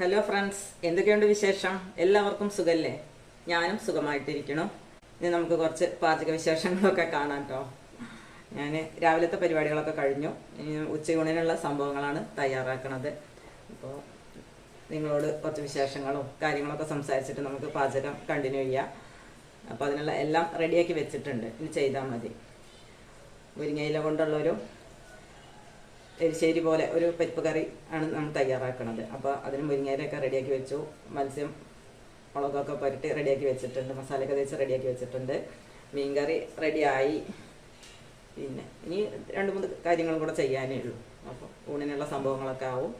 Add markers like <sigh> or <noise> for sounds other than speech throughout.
Hello friends എന്തൊക്കെയുണ്ട് വിശേഷം? എല്ലാവർക്കും സുഖല്ലേ? ഞാനും സുഖമായിട്ടിരിക്കണം ഇനി നമുക്ക് കുറച്ച് പാചക വിശേഷങ്ങളൊക്കെ കാണാം കേട്ടോ ഞാൻ രാവിലത്തെ പരിപാടികളൊക്കെ കഴിഞ്ഞു. ഇനി ഉച്ചയൂണിനുള്ള സംഭവങ്ങളാണ് തയ്യാറാക്കണത്. അപ്പോൾ നിങ്ങളോട് കുറച്ച് വിശേഷങ്ങളും കാര്യങ്ങളൊക്കെ സംസാരിച്ചിട്ട് നമുക്ക് പാചകം കണ്ടിന്യൂ ചെയ്യാം. അപ്പോൾ അതിനുള്ള എല്ലാം റെഡിയാക്കി വെച്ചിട്ടുണ്ട്. ഇനി ചെയ്താൽ മതി. മുരിങ്ങയില കൊണ്ടുള്ളൊരു എരിശ്ശേരി പോലെ ഒരു പരിപ്പ് കറി ആണ് നമ്മൾ തയ്യാറാക്കുന്നത് അപ്പോൾ അതിന് മുരിങ്ങയിലൊക്കെ റെഡിയാക്കി വെച്ചു. മത്സ്യം മുളകൊക്കെ പുരട്ടി റെഡിയാക്കി വെച്ചിട്ടുണ്ട്. മസാലയൊക്കെ തേച്ച് റെഡിയാക്കി വെച്ചിട്ടുണ്ട്. മീൻകറി റെഡിയായി. പിന്നെ ഇനി രണ്ട് മൂന്ന് കാര്യങ്ങളും കൂടെ ചെയ്യാനേ ഉള്ളൂ. അപ്പോൾ ഊണിനുള്ള സംഭവങ്ങളൊക്കെ ആവും.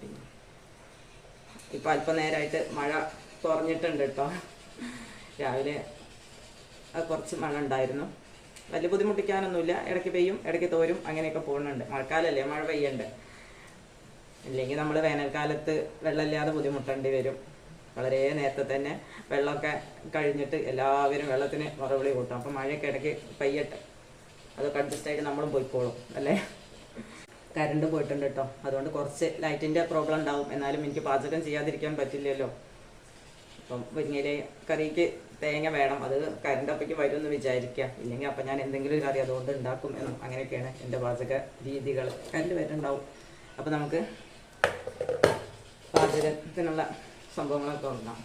പിന്നെ ഇപ്പം അല്പം നേരമായിട്ട് മഴ കുറഞ്ഞിട്ടുണ്ട് കേട്ടോ. രാവിലെ കുറച്ച് മഴ ഉണ്ടായിരുന്നു. വലിയ ബുദ്ധിമുട്ടിക്കാനൊന്നുമില്ല. ഇടയ്ക്ക് പെയ്യും ഇടയ്ക്ക് തോരും അങ്ങനെയൊക്കെ പോകുന്നുണ്ട്. മഴക്കാലല്ലേ മഴ പെയ്യണ്ട്. ഇല്ലെങ്കിൽ നമ്മൾ വേനൽക്കാലത്ത് വെള്ളമില്ലാതെ ബുദ്ധിമുട്ടേണ്ടി വരും. വളരെ നേരത്തെ തന്നെ വെള്ളമൊക്കെ കഴിഞ്ഞിട്ട് എല്ലാവരും വെള്ളത്തിന് മറുപടി കൂട്ടും. അപ്പം മഴയൊക്കെ ഇടയ്ക്ക് പെയ്യട്ടെ. അതൊക്കെ അഡ്ജസ്റ്റ് ആയിട്ട് നമ്മളും പോയിക്കോളും അല്ലേ? കരണ്ട് പോയിട്ടുണ്ട് കേട്ടോ. അതുകൊണ്ട് കുറച്ച് ലൈറ്റിന്റെ പ്രോബ്ലം ഉണ്ടാവും. എന്നാലും എനിക്ക് പാചകം ചെയ്യാതിരിക്കാൻ പറ്റില്ലല്ലോ. അപ്പം മുരിങ്ങയില കറിക്ക് തേങ്ങ വേണം അത് കരണ്ട് അപ്പയ്ക്ക് വരും എന്ന് വിചാരിക്കുക ഇല്ലെങ്കിൽ അപ്പം ഞാൻ എന്തെങ്കിലും കറി അതുകൊണ്ട് ഉണ്ടാക്കും എന്നും അങ്ങനെയൊക്കെയാണ് എന്റെ പാചക രീതികൾ. കരണ്ട് വരുന്നുണ്ടാവും അപ്പം നമുക്ക് പാചകത്തിനുള്ള സംഭവങ്ങളൊക്കെ ഉണ്ടാവും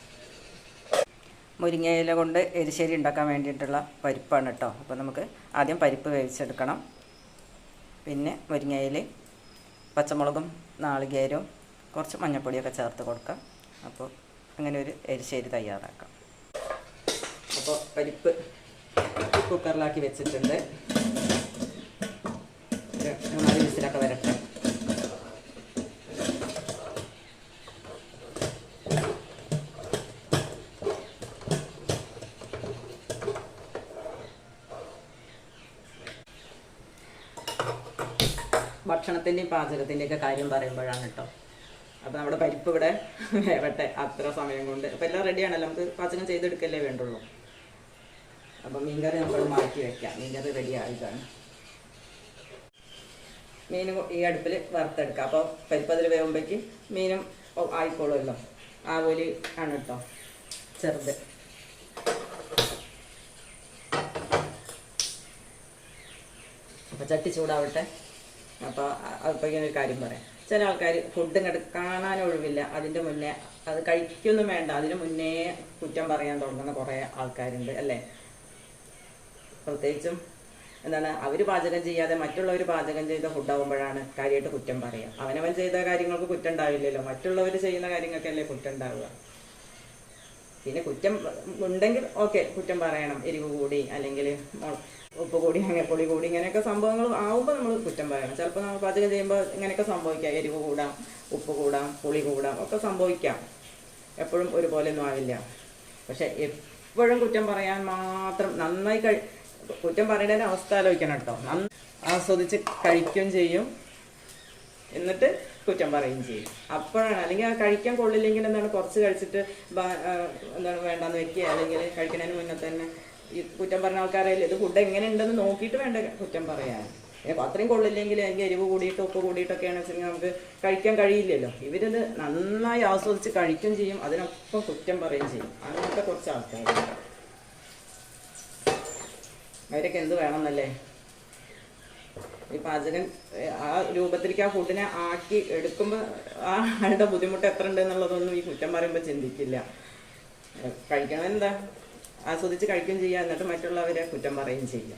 മുരിങ്ങയില കൊണ്ട് എരിശ്ശേരി ഉണ്ടാക്കാൻ വേണ്ടിയിട്ടുള്ള പരിപ്പാണ് കേട്ടോ. അപ്പോൾ നമുക്ക് ആദ്യം പരിപ്പ് വേവിച്ചെടുക്കണം. പിന്നെ മുരിങ്ങയില പച്ചമുളകും നാളികേരവും കുറച്ച് മഞ്ഞൾപ്പൊടിയൊക്കെ ചേർത്ത് കൊടുക്കാം. അപ്പോൾ അങ്ങനെ ഒരു എരിശ്ശേരി തയ്യാറാക്കാം. അപ്പോൾ പരിപ്പ് കുക്കറിലാക്കി വെച്ചിട്ടുണ്ട്. മൂന്നാൽ വിസിലൊക്കെ വരട്ടെ. ഭക്ഷണത്തിന്റെയും പാചകത്തിന്റെയൊക്കെ കാര്യം പറയുമ്പോഴാണ് കേട്ടോ. അപ്പോൾ നമ്മുടെ പരിപ്പ് ഇവിടെ വേവട്ടെ അത്ര സമയം കൊണ്ട്. അപ്പോൾ എല്ലാം റെഡിയാണല്ലോ നമുക്ക് പാചകം ചെയ്തെടുക്കല്ലേ വേണ്ടുള്ളൂ. അപ്പോൾ മീൻകറി നമ്മൾ മാറ്റി വെക്കാം. മീൻകറി റെഡി ആയിട്ടാണ് മീൻ ഈ അടുപ്പിൽ വറുത്തെടുക്കാം. അപ്പോൾ പരിപ്പതിൽ വേകുമ്പോഴേക്ക് മീനും ആയിക്കോളുമല്ലോ. ആവോലി ആണ് കേട്ടോ ചെറുത്. അപ്പോൾ ചട്ടി ചൂടാവട്ടെ. അപ്പോൾ അപ്പോഴേക്കും ഒരു കാര്യം പറയാം. ചില ആൾക്കാർ ഫുഡ് ഇങ്ങോട്ട് കാണാൻ ഒഴിവില്ല. അതിന്റെ മുന്നേ അത് കഴിക്കൊന്നും വേണ്ട. അതിന് മുന്നേ കുറ്റം പറയാൻ തുടങ്ങുന്ന കുറേ ആൾക്കാരുണ്ട് അല്ലേ? പ്രത്യേകിച്ചും എന്താണ് അവർ പാചകം ചെയ്യാതെ മറ്റുള്ളവർ പാചകം ചെയ്ത ഫുഡാകുമ്പോഴാണ് കാര്യമായിട്ട് കുറ്റം പറയുക അവനവൻ ചെയ്ത കാര്യങ്ങൾക്ക് കുറ്റം ഉണ്ടാവില്ലല്ലോ. മറ്റുള്ളവർ ചെയ്യുന്ന കാര്യങ്ങൾക്കല്ലേ കുറ്റം ഉണ്ടാവുക. പിന്നെ കുറ്റം ഉണ്ടെങ്കിൽ ഓക്കെ കുറ്റം പറയണം. എരിവ് കൂടി അല്ലെങ്കിൽ ഉപ്പ് കൂടി അങ്ങനെ പുളി കൂടി ഇങ്ങനെയൊക്കെ സംഭവങ്ങൾ ആവുമ്പോൾ നമ്മൾ കുറ്റം പറയണം. ചിലപ്പോൾ നമ്മൾ പാചകം ചെയ്യുമ്പോൾ ഇങ്ങനെയൊക്കെ സംഭവിക്കാം. എരിവ് കൂടാം ഉപ്പ് കൂടാം പുളി കൂടാം ഒക്കെ സംഭവിക്കാം. എപ്പോഴും ഒരുപോലെയൊന്നും ആവില്ല. പക്ഷെ എപ്പോഴും കുറ്റം പറയാൻ മാത്രം നന്നായി കഴി കുറ്റം പറയുന്നതിന് അവസ്ഥ ആലോചിക്കണം കേട്ടോ. ആസ്വദിച്ച് കഴിക്കുകയും ചെയ്യും. എന്നിട്ട് കുറ്റം പറയുകയും ചെയ്യും. അപ്പോഴാണ് അല്ലെങ്കിൽ ആ കഴിക്കാൻ കൊള്ളില്ലെങ്കിൽ എന്താണ് കുറച്ച് കഴിച്ചിട്ട് എന്താണ് വേണ്ടെന്ന് വെക്കുക അല്ലെങ്കിൽ കഴിക്കുന്നതിന് മുന്നേ തന്നെ ഈ കുറ്റം പറഞ്ഞ ആൾക്കാരല്ലേ ഇത് ഫുഡ് എങ്ങനെ ഉണ്ടെന്ന് നോക്കിയിട്ട് വേണ്ട കുറ്റം പറയാൻ. അത്രയും കൊള്ളില്ലെങ്കിൽ അല്ലെങ്കിൽ എരിവ് കൂടിയിട്ട് ഉപ്പ് കൂടിയിട്ടൊക്കെയാണ് വെച്ചിട്ടുണ്ടെങ്കിൽ നമുക്ക് കഴിക്കാൻ കഴിയില്ലല്ലോ. ഇവരിത് നന്നായി ആസ്വദിച്ച് കഴിക്കുകയും ചെയ്യും അതിനൊപ്പം കുറ്റം പറയുകയും ചെയ്യും. അങ്ങനത്തെ കുറച്ച് ആൾക്കാരുണ്ട്. അവരൊക്കെ എന്ത് വേണമെന്നല്ലേ? ഈ പാചകം ആ രൂപത്തിലേക്ക് ആ ഫുഡിനെ ആക്കി എടുക്കുമ്പോൾ ആ ആളുടെ ബുദ്ധിമുട്ട് എത്ര ഉണ്ട് എന്നുള്ളതൊന്നും ഈ കുറ്റം പറയുമ്പോൾ ചിന്തിക്കില്ല. ഏഹ്, കഴിക്കണം എന്താ? ആസ്വദിച്ച് കഴിക്കുകയും ചെയ്യുക എന്നിട്ട് മറ്റുള്ളവരെ കുറ്റം പറയുകയും ചെയ്യുക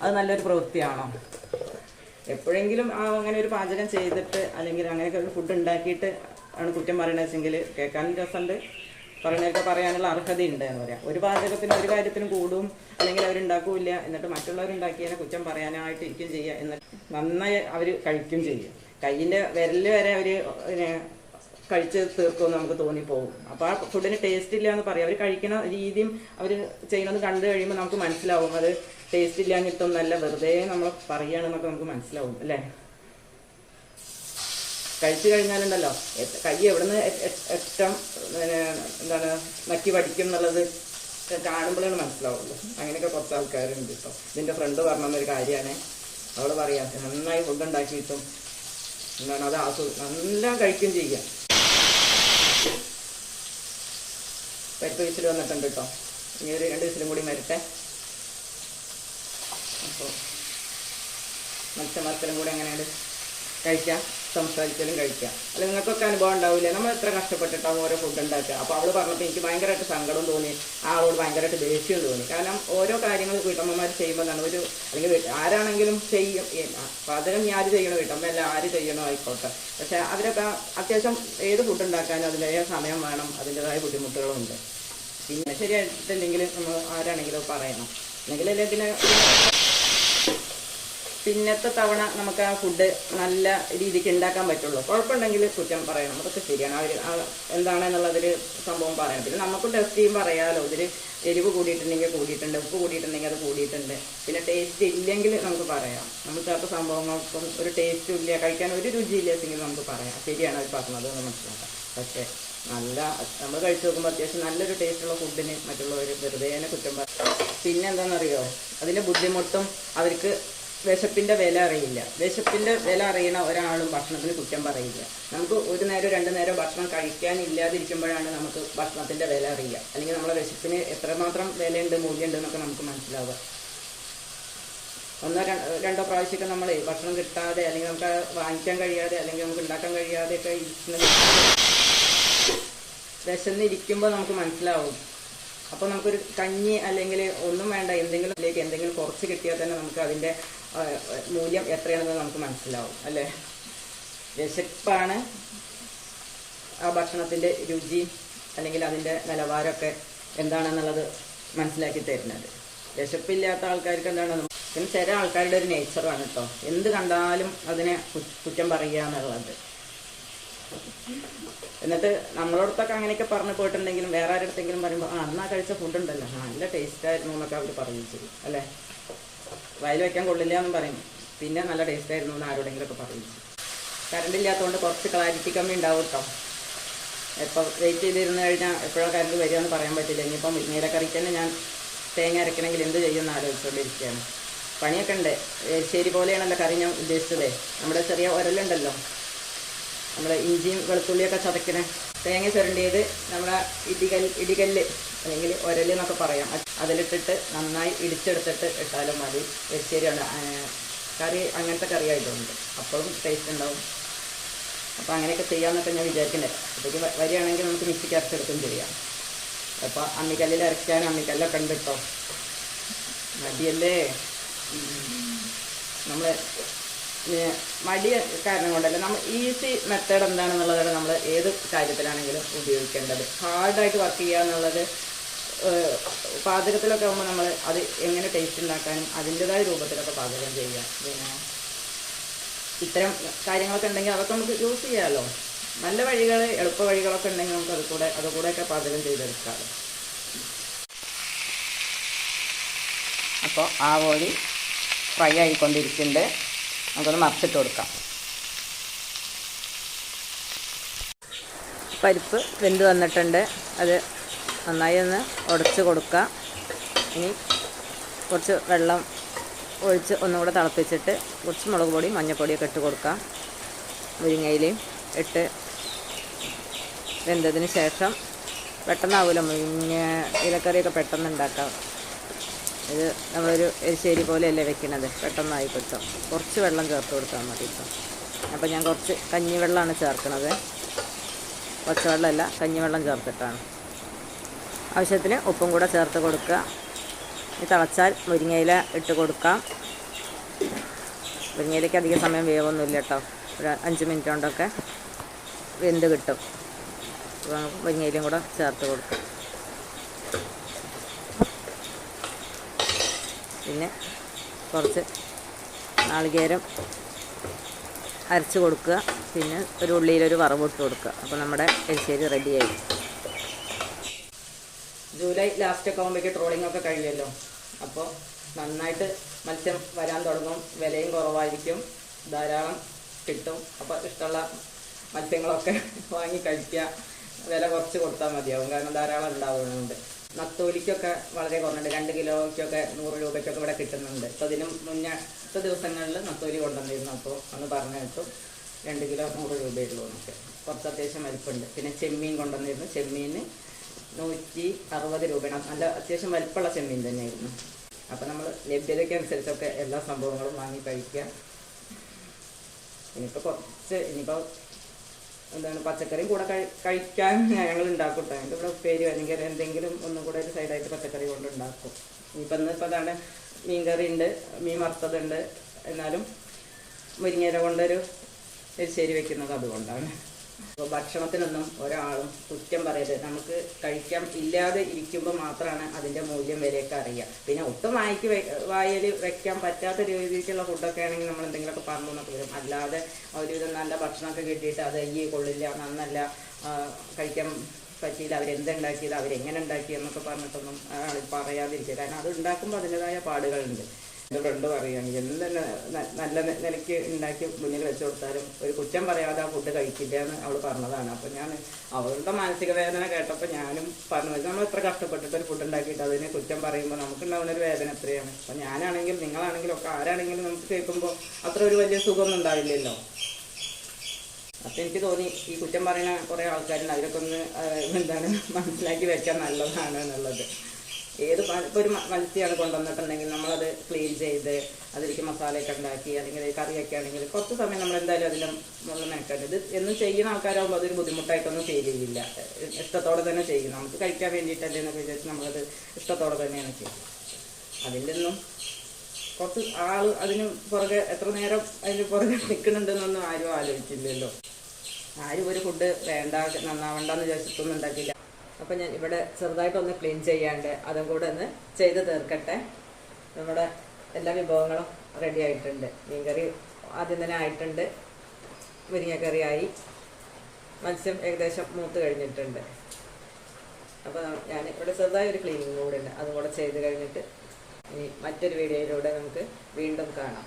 അത് നല്ലൊരു പ്രവൃത്തിയാണോ? എപ്പോഴെങ്കിലും ആ അങ്ങനെ ഒരു പാചകം ചെയ്തിട്ട് അല്ലെങ്കിൽ അങ്ങനെയൊക്കെ ഒരു ഫുഡ് ഉണ്ടാക്കിയിട്ട് ആണ് കുറ്റം പറയണതെങ്കിൽ കേൾക്കാനും രസമുണ്ട്. പറയണതൊക്കെ പറയാനുള്ള അർഹതയുണ്ട് എന്ന് പറയാം. ഒരു പാചകത്തിന് ഒരു കാര്യത്തിനും കൂടും അല്ലെങ്കിൽ അവരുണ്ടാക്കൂല എന്നിട്ട് മറ്റുള്ളവരുണ്ടാക്കിയതിനെ കുറ്റം പറയാനായിട്ട് ഇരിക്കും ചെയ്യുക എന്നിട്ട് നന്നായി അവർ കഴിക്കും ചെയ്യും. കയ്യിന്റെ വിരൽ വരെ അവർ കഴിച്ച് തീർക്കുമെന്ന് നമുക്ക് തോന്നിപ്പോകും. അപ്പോൾ ആ ഫുഡിന് ടേസ്റ്റ് ഇല്ല എന്ന് പറയും. അവർ കഴിക്കുന്ന രീതിയും അവർ ചെയ്യുന്നത് കണ്ടു കഴിയുമ്പോൾ നമുക്ക് മനസ്സിലാവും. അത് ടേസ്റ്റ് ഇല്ലാഞ്ഞിട്ടൊന്നല്ല വെറുതെ നമ്മൾ പറയുകയാണെന്നൊക്കെ നമുക്ക് മനസ്സിലാവും അല്ലേ? കഴിച്ചു കഴിഞ്ഞാലുണ്ടല്ലോ. കൈ എവിടുന്ന് എറ്റം എന്താണ് നക്കി പഠിക്കും എന്നുള്ളത് കാണുമ്പോഴാണ് മനസ്സിലാവുള്ളൂ. അങ്ങനെയൊക്കെ കുറച്ച് ആൾക്കാരുണ്ട് കേട്ടോ ഇതിന്റെ ഫ്രണ്ട് പറഞ്ഞൊരു കാര്യമാണ് അവൾ പറയാം നന്നായി ഫുഡ് ഉണ്ടാക്കി കിട്ടും. എന്താണ് അത് ആസ്വ നല്ല കഴിക്കും ചെയ്യാം. പരിപ്പ് വിസിൽ വന്നിട്ടുണ്ട് കേട്ടോ ഇനി ഒരു രണ്ട് വിസിലും കൂടി വരട്ടെ. അപ്പോൾ മത്സ്യമറക്കലും കൂടി അങ്ങനെയാണ് കഴിക്കാം സംസാരിക്കലും കഴിക്കാം. അല്ല നിങ്ങൾക്കൊക്കെ അനുഭവം ഉണ്ടാവില്ല നമ്മൾ എത്ര കഷ്ടപ്പെട്ടിട്ടാണ് ഓരോ ഫുഡ് ഉണ്ടാക്കുക? അപ്പോൾ അവൾ പറഞ്ഞപ്പോൾ എനിക്ക് ഭയങ്കരമായിട്ട് സങ്കടം തോന്നി. ആ ആളോട് ഭയങ്കരമായിട്ട് ദേഷ്യം തോന്നി. കാരണം ഓരോ കാര്യങ്ങൾ വീട്ടമ്മമാർ ചെയ്യുമ്പോൾ എന്താണ്? ഒരു അല്ലെങ്കിൽ ആരാണെങ്കിലും ചെയ്യും. പാചകം ഞാൻ ആര് ചെയ്യണോ? വീട്ടമ്മ അല്ല ആര് ചെയ്യണോ? ആയിക്കോട്ടെ. പക്ഷേ അവരൊക്കെ അത്യാവശ്യം ഏത് ഫുഡ് ഉണ്ടാക്കാനും അതിന്റെതായ സമയം വേണം. അതിന്റെതായ ബുദ്ധിമുട്ടുകളുണ്ട്. പിന്നെ ശരിയായിട്ടുണ്ടെങ്കിൽ നമ്മൾ ആരാണെങ്കിലും പറയണം. അല്ലെങ്കിൽ പിന്നെ പിന്നത്തെ തവണ നമുക്ക് ആ ഫുഡ് നല്ല രീതിക്ക് ഉണ്ടാക്കാൻ പറ്റുള്ളൂ. കുഴപ്പമുണ്ടെങ്കിൽ കുറ്റം പറയണം. അതൊക്കെ ശരിയാണ്. അവർ എന്താണെന്നുള്ളതൊരു സംഭവം പറയണം. പിന്നെ നമുക്ക് ടെസ്റ്റ് ചെയ്യുമ്പോൾ അറിയാമല്ലോ ഇതിൽ എരിവ് കൂടിയിട്ടുണ്ടെങ്കിൽ കൂടിയിട്ടുണ്ട് ഉപ്പ് കൂടിയിട്ടുണ്ടെങ്കിൽ അത് കൂടിയിട്ടുണ്ട്. പിന്നെ ടേസ്റ്റ് ഇല്ലെങ്കിൽ നമുക്ക് പറയാം. നമ്മൾ ചിലപ്പോൾ സംഭവങ്ങൾക്കും ഒരു ടേസ്റ്റും ഇല്ല. കഴിക്കാൻ ഒരു രുചിയില്ലെങ്കിൽ നമുക്ക് പറയാം. ശരിയാണ് അവർ പറഞ്ഞത് എന്ന് മനസ്സിലാക്കാം. പക്ഷേ നല്ല നമ്മൾ കഴിച്ചു നോക്കുമ്പോൾ അത്യാവശ്യം നല്ലൊരു ടേസ്റ്റുള്ള ഫുഡിന് മറ്റുള്ളവർ വെറുതെ കുറ്റം പറയും പിന്നെ എന്താണെന്നറിയോ? അതിന്റെ ബുദ്ധിമുട്ടും അവർക്ക് വിശപ്പിന്റെ വില അറിയില്ല. വിശപ്പിന്റെ വില അറിയണ ഒരാളും ഭക്ഷണത്തിന് കുറ്റം പറയില്ല. നമുക്ക് ഒരു നേരം രണ്ട് നേരം ഭക്ഷണം കഴിക്കാൻ ഇല്ലാതിരിക്കുമ്പോഴാണ് നമുക്ക് ഭക്ഷണത്തിന്റെ വില അറിയുക. അല്ലെങ്കിൽ നമ്മളെ വിശപ്പിന് എത്രമാത്രം വിലയുണ്ട് മൂല്യമുണ്ട് എന്നൊക്കെ നമുക്ക് മനസ്സിലാവുക. ഒന്നോ രണ്ടോ പ്രാവശ്യമൊക്കെ നമ്മൾ ഭക്ഷണം കിട്ടാതെ അല്ലെങ്കിൽ നമുക്ക് വാങ്ങിക്കാൻ കഴിയാതെ അല്ലെങ്കിൽ നമുക്ക് ഉണ്ടാക്കാൻ കഴിയാതെ ഒക്കെ ഇരിക്കുന്ന വിശന്നിരിക്കുമ്പോൾ നമുക്ക് മനസ്സിലാവും. അപ്പോൾ നമുക്കൊരു കഞ്ഞി അല്ലെങ്കിൽ ഒന്നും വേണ്ട എന്തെങ്കിലും ഇതിലേക്ക് എന്തെങ്കിലും കുറച്ച് കിട്ടിയാൽ തന്നെ നമുക്ക് അതിന്റെ മൂല്യം എത്രയാണെന്ന് നമുക്ക് മനസ്സിലാവും അല്ലേ? വിശപ്പാണ് ആ ഭക്ഷണത്തിന്റെ രുചി അല്ലെങ്കിൽ അതിന്റെ നിലവാരമൊക്കെ എന്താണെന്നുള്ളത് മനസ്സിലാക്കി തരുന്നത്. വിശപ്പില്ലാത്ത ആൾക്കാർക്ക് എന്താണ്? പിന്നെ ചില ആൾക്കാരുടെ ഒരു നേച്ചറാണ് കേട്ടോ എന്ത് കണ്ടാലും അതിനെ കുറ്റം പറയുക എന്നുള്ളത്. എന്നിട്ട് നമ്മളോടത്തൊക്കെ അങ്ങനെയൊക്കെ പറഞ്ഞു പോയിട്ടുണ്ടെങ്കിലും വേറെ ആരുടെ അടുത്തെങ്കിലും പറയുമ്പോൾ ആ അന്നാ കഴിച്ച ഫുഡ് ഉണ്ടല്ലോ. നല്ല ടേസ്റ്റ് ആയിരുന്നു എന്നൊക്കെ അവർ പറഞ്ഞു ചെയ്യും അല്ലേ? വയൽ വെക്കാൻ കൊള്ളില്ല എന്ന് പറയും. പിന്നെ നല്ല ടേസ്റ്റ് ആയിരുന്നു എന്ന് ആരോടെങ്കിലും ഒക്കെ പറയും ചെയ്യും കറണ്ട് ഇല്ലാത്തതുകൊണ്ട് കുറച്ച് ക്ലാരിറ്റി കമ്മി ഉണ്ടാവും കേട്ടോ. എപ്പോൾ വെയിറ്റ് ചെയ്തിരുന്ന് കഴിഞ്ഞാൽ എപ്പോഴാണ് കറണ്ട് വരിക എന്ന് പറയാൻ പറ്റില്ല. ഇനിയിപ്പം നീലക്കറിക്ക് തന്നെ ഞാൻ തേങ്ങ അരക്കണമെങ്കിൽ എന്ത് ചെയ്യുമെന്ന് ആലോചിച്ചുകൊണ്ടിരിക്കുകയാണ്. പണിയൊക്കെ ഉണ്ട്. എരിശ്ശേരി പോലെയാണല്ലോ കറി ഞാൻ ഉദ്ദേശിച്ചത്. നമ്മുടെ ചെറിയ ഉരലുണ്ടല്ലോ നമ്മുടെ ഇഞ്ചിയും വെളുത്തുള്ളിയൊക്കെ ചതക്കണ. തേങ്ങ ചുരണ്ടിയത് നമ്മുടെ ഇടികൽ ഇടികല്ല് അല്ലെങ്കിൽ ഒരൽ എന്നൊക്കെ പറയാം. അത് അതിലിട്ടിട്ട് നന്നായി ഇടിച്ചെടുത്തിട്ട് ഇട്ടാലും മതി. എരിശ്ശേരിയാണ് കറി അങ്ങനത്തെ കറി ആയതുകൊണ്ട്. അപ്പോഴും ടേസ്റ്റ് ഉണ്ടാവും. അപ്പോൾ അങ്ങനെയൊക്കെ ചെയ്യാമെന്നൊക്കെ ഞാൻ വിചാരിക്കുന്നത് അപ്പോഴേക്ക് വരികയാണെങ്കിൽ നമുക്ക് മിക്സിക്ക് അരച്ചെടുക്കുകയും ചെയ്യാം. അപ്പോൾ അമ്മിക്കല്ലിൽ അരയ്ക്കാൻ അമ്മിക്കല്ലൊക്കെ ഉണ്ട് കേട്ടോ മടിയല്ലേ നമ്മൾ മടി കാരണം കൊണ്ടല്ല. നമ്മൾ ഈസി മെത്തേഡ് എന്താണെന്നുള്ളതാണ് നമ്മൾ ഏത് കാര്യത്തിലാണെങ്കിലും ഉപയോഗിക്കേണ്ടത്. ഹാർഡായിട്ട് വർക്ക് ചെയ്യുക എന്നുള്ളത് പാചകത്തിലൊക്കെ ആകുമ്പോൾ നമ്മൾ അത് എങ്ങനെ ടേസ്റ്റ് ഉണ്ടാക്കാനും അതിന്റെതായ രൂപത്തിലൊക്കെ പാചകം ചെയ്യാം പിന്നെ ഇത്തരം കാര്യങ്ങളൊക്കെ ഉണ്ടെങ്കിൽ അതൊക്കെ നമുക്ക് യൂസ് ചെയ്യാമല്ലോ നല്ല വഴികൾ എളുപ്പ വഴികളൊക്കെ ഉണ്ടെങ്കിൽ നമുക്ക് അത് കൂടെ അതുകൂടെയൊക്കെ പാചകം ചെയ്തെടുക്കാം. അപ്പോൾ ആ കോഴി ഫ്രൈ ആയിക്കൊണ്ടിരിക്കുന്നുണ്ട്. നമുക്കൊന്ന് മറിച്ചിട്ട് കൊടുക്കാം. പരിപ്പ് വെന്ത് വന്നിട്ടുണ്ട്. അത് നന്നായി ഒന്ന് ഉടച്ച് കൊടുക്കാം ഇനി കുറച്ച് വെള്ളം ഒഴിച്ച് ഒന്നുകൂടെ തിളപ്പിച്ചിട്ട് കുറച്ച് മുളക് പൊടി മഞ്ഞൾപ്പൊടിയൊക്കെ ഇട്ട് കൊടുക്കാം മുരിങ്ങയിലയും ഇട്ട് വെന്തതിന് ശേഷം പെട്ടെന്നാവില്ല മുരിങ്ങ ഇലക്കറിയൊക്കെ പെട്ടെന്ന് ഉണ്ടാക്കാം. ഇത് നമ്മളൊരു എരിശ്ശേരി പോലെയല്ലേ വെക്കണത്? പെട്ടെന്നായി കിട്ടും. കുറച്ച് വെള്ളം ചേർത്ത് കൊടുത്താൽ മതി ഇപ്പം. അപ്പോൾ ഞാൻ കുറച്ച് കഞ്ഞിവെള്ളമാണ് ചേർക്കണത്. പച്ചവെള്ളമല്ല കഞ്ഞിവെള്ളം ചേർത്തിട്ടാണ്. ആവശ്യത്തിന് ഉപ്പും കൂടെ ചേർത്ത് കൊടുക്കുക. ഇത് തിളച്ചാൽ മുരിങ്ങയില ഇട്ട് കൊടുക്കാം. മുരിങ്ങയിലേക്ക് അധികം സമയം വേവൊന്നുമില്ല കേട്ടോ. ഒരു അഞ്ച് മിനിറ്റ് കൊണ്ടൊക്കെ വെന്ത് കിട്ടും. അപ്പോൾ നമുക്ക് മുരിങ്ങയിലയും കൂടെ ചേർത്ത് കൊടുക്കാം. പിന്നെ കുറച്ച് നാളികേരം അരച്ച് കൊടുക്കുക. പിന്നെ ഒരു ഉള്ളിയിലൊരു വറവിട്ട് കൊടുക്കുക. അപ്പോൾ നമ്മുടെ എരിശ്ശേരി റെഡിയായി. ജൂലൈ ലാസ്റ്റ് ഒക്കെ ആകുമ്പോഴേക്ക് ട്രോളിംഗ് ഒക്കെ കഴിയുമല്ലോ. അപ്പോൾ നന്നായിട്ട് മത്സ്യം വരാൻ തുടങ്ങും. വിലയും കുറവായിരിക്കും. ധാരാളം കിട്ടും. അപ്പോൾ ഇഷ്ടമുള്ള മത്സ്യങ്ങളൊക്കെ <laughs> വാങ്ങി കഴിക്കുക. വില കുറച്ച് കൊടുത്താൽ മതിയാവും. കാരണം ധാരാളം ഉണ്ടാവുന്നുണ്ട് നത്തോലിക്കൊക്കെ വളരെ കുറഞ്ഞുണ്ട്. രണ്ട് കിലോയ്ക്കൊക്കെ നൂറ് രൂപയ്ക്കൊക്കെ ഇവിടെ കിട്ടുന്നുണ്ട്. അപ്പോൾ അതിന് മുന്നത്തെ ദിവസങ്ങളിൽ നത്തോലി കൊണ്ടുവന്നിരുന്നു. അപ്പോൾ അന്ന് പറഞ്ഞു കേട്ടു രണ്ട് കിലോ നൂറ് രൂപയുള്ളൂ നമുക്ക് കുറച്ച് അത്യാവശ്യം വലിപ്പമുണ്ട്. പിന്നെ ചെമ്മീൻ കൊണ്ടുവന്നിരുന്നു. ചെമ്മീൻ നൂറ്റി അറുപത് രൂപയാണ് നല്ല അത്യാവശ്യം വലിപ്പമുള്ള ചെമ്മീൻ തന്നെയായിരുന്നു. അപ്പോൾ നമ്മൾ ലഭ്യതയ്ക്ക് അനുസരിച്ചൊക്കെ എല്ലാ സംഭവങ്ങളും വാങ്ങി കഴിക്കുക ഇനിയിപ്പോൾ കുറച്ച് ഇനിയിപ്പോൾ എന്താണ് പച്ചക്കറിയും കൂടെ കഴി- കഴിക്കാൻ ഞങ്ങൾ ഉണ്ടാക്കും കേട്ടോ ഞങ്ങൾക്ക് ഇവിടെ ഉപ്പേരി അല്ലെങ്കിൽ എന്തെങ്കിലും ഒന്നും കൂടെ ഒരു സൈഡായിട്ട് പച്ചക്കറി കൊണ്ട് ഉണ്ടാക്കും. ഇപ്പം ഇന്ന് ഇപ്പം അതാണ് മീൻകറി ഉണ്ട് മീൻ വറുത്തതുണ്ട് എന്നാലും മുരിങ്ങയില കൊണ്ടൊരു എരിശ്ശേരി വെക്കുന്നത് അതുകൊണ്ടാണ്. അപ്പോൾ ഭക്ഷണത്തിനൊന്നും ഒരാളും കുറ്റം പറയരുത്. നമുക്ക് കഴിക്കാൻ ഇല്ലാതെ ഇരിക്കുമ്പോൾ മാത്രമാണ് അതിന്റെ മൂല്യം വരെയൊക്കെ അറിയുക പിന്നെ ഒട്ടും വായിക്ക് വായിൽ വെക്കാൻ പറ്റാത്ത രീതിക്കുള്ള ഫുഡൊക്കെ ആണെങ്കിൽ നമ്മൾ എന്തെങ്കിലുമൊക്കെ പറഞ്ഞു എന്നൊക്കെ വരും. അല്ലാതെ ഒരുവിധം നല്ല ഭക്ഷണമൊക്കെ കിട്ടിയിട്ട് അത് അയ്യേ കൊള്ളില്ല നന്നല്ല കഴിക്കാൻ പറ്റിയില്ല അവരെന്തുണ്ടാക്കിയത് അവരെങ്ങനെ ഉണ്ടാക്കി എന്നൊക്കെ പറഞ്ഞിട്ടൊന്നും പറയാതിരിക്കുക. കാരണം അത് ഉണ്ടാക്കുമ്പോൾ അതിന്റെതായ പാടുകളുണ്ട്. എന്റെ ഫ്രണ്ട് പറയുകയാണ് എല്ലാം നല്ല നിലയ്ക്ക് ഉണ്ടാക്കി മുന്നിൽ വെച്ച് കൊടുത്താലും ഒരു കുറ്റം പറയാതെ ആ ഫുഡ് കഴിക്കില്ല എന്ന് അവൾ പറഞ്ഞതാണ്. അപ്പം ഞാൻ അവളുടെ മാനസിക വേദന കേട്ടപ്പോൾ ഞാനും പറഞ്ഞു നമ്മൾ എത്ര കഷ്ടപ്പെട്ടിട്ട് ഒരു ഫുഡ് ഉണ്ടാക്കിയിട്ട് അതിനെ കുറ്റം പറയുമ്പോൾ നമുക്കുണ്ടാവുന്ന ഒരു വേദന എത്രയാണ്? അപ്പം ഞാനാണെങ്കിലും നിങ്ങളാണെങ്കിലും ഒക്കെ ആരാണെങ്കിലും നമുക്ക് കേൾക്കുമ്പോൾ അത്ര ഒരു വലിയ സുഖമൊന്നും ഉണ്ടാവില്ലല്ലോ. അപ്പം എനിക്ക് തോന്നി ഈ കുറ്റം പറയുന്ന കുറേ ആൾക്കാരുണ്ട്. അവരൊക്കെ ഒന്ന് എന്താണ് മനസ്സിലാക്കി വെക്കാൻ നല്ലതാണ് എന്നുള്ളത്. ഏത് ഇപ്പോൾ ഒരു മത്സ്യമാണ് കൊണ്ടുവന്നിട്ടുണ്ടെങ്കിൽ നമ്മളത് ക്ലീൻ ചെയ്ത് അതിലേക്ക് മസാലയൊക്കെ ഉണ്ടാക്കി അല്ലെങ്കിൽ കറിയൊക്കെ ആണെങ്കിൽ കുറച്ച് സമയം നമ്മൾ എന്തായാലും അതിന്റെ മുകളിൽ മെനക്കാണ്ട് ഇത് എന്നും ചെയ്യുന്ന ആൾക്കാരാകുമ്പോൾ അതൊരു ബുദ്ധിമുട്ടായിട്ടൊന്നും ഫീൽ ചെയ്യില്ല. ഇഷ്ടത്തോടെ തന്നെ ചെയ്യും. നമുക്ക് കഴിക്കാൻ വേണ്ടിയിട്ടല്ലേ എന്നൊക്കെ വിചാരിച്ച് നമ്മളത് ഇഷ്ടത്തോടെ തന്നെയാണ് ചെയ്യുന്നത്. അതിൽ നിന്നും കുറച്ച് ആൾ അതിന് പുറകെ എത്ര നേരം അതിന് പുറകെ നിൽക്കുന്നുണ്ടെന്നൊന്നും ആരും ആലോചിച്ചില്ലല്ലോ. ആരും ഒരു ഫുഡ് വേണ്ട നന്നാവണ്ടെന്ന് വിചാരിച്ചിട്ടൊന്നും ഉണ്ടാക്കില്ല അപ്പം ഞാൻ ഇവിടെ ചെറുതായിട്ടൊന്ന് ക്ലീൻ ചെയ്യാണ്ട് അതും കൂടെ ഒന്ന് ചെയ്ത് തീർക്കട്ടെ. നമ്മുടെ എല്ലാ വിഭവങ്ങളും റെഡി ആയിട്ടുണ്ട്. മീൻകറി ആദ്യം തന്നെ ആയിട്ടുണ്ട്. മുരിങ്ങക്കറിയായി. മത്സ്യം ഏകദേശം മൂത്ത് കഴിഞ്ഞിട്ടുണ്ട്. അപ്പോൾ ഞാൻ ഇവിടെ ചെറുതായ ഒരു ക്ലീനിങ് കൂടെ ഉണ്ട്. അതും കൂടെ ചെയ്ത് കഴിഞ്ഞിട്ട് ഇനി മറ്റൊരു വീഡിയോയിലൂടെ നമുക്ക് വീണ്ടും കാണാം.